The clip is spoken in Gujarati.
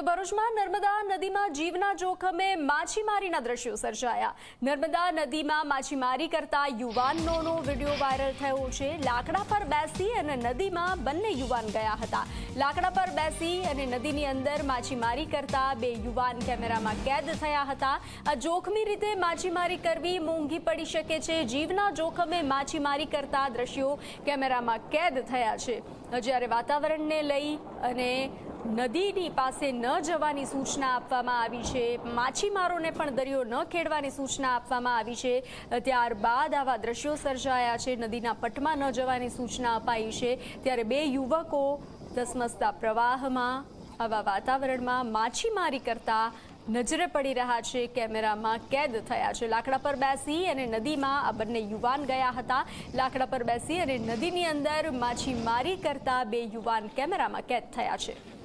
તો ભરૂચમાં નર્મદા નદીમાં જીવના જોખમે માછીમારીના દ્રશ્યો સર્જાયા. નર્મદા નદીમાં માછીમારી કરતા યુવાનોનો વીડિયો વાયરલ થયો છે. લાકડા પર બેસી અને નદીમાં બંને યુવાન ગયા હતા. લાકડા પર બેસી અને નદીની અંદર માછીમારી કરતા બે યુવાન કેમેરામાં કેદ થયા હતા. આ જોખમી રીતે માછીમારી કરવી મોંઘી પડી શકે છે. જીવના જોખમે માછીમારી કરતા દ્રશ્યો કેમેરામાં કેદ થયા છે. જ્યારે વાતાવરણને લઈ અને નદીની પાસે ન જવાની સૂચના આપવામાં આવી છે. માછીમારોને પણ દરિયો ન ખેડવાની સૂચના આપવામાં આવી છે. ત્યારબાદ આવા દ્રશ્યો સર્જાયા છે. નદીના પટમાં ન જવાની સૂચના અપાઈ છે. ત્યારે બે યુવકો ધસમસતા પ્રવાહમાં, આવા વાતાવરણમાં માછીમારી કરતા નજરે પડી રહ્યા છે. કેમેરામાં કેદ થયા છે. લાકડા પર બેસી અને નદીમાં આ બંને યુવાન ગયા હતા. લાકડા પર બેસી અને નદીની અંદર માછીમારી કરતા બે યુવાન કેમેરામાં કેદ થયા છે.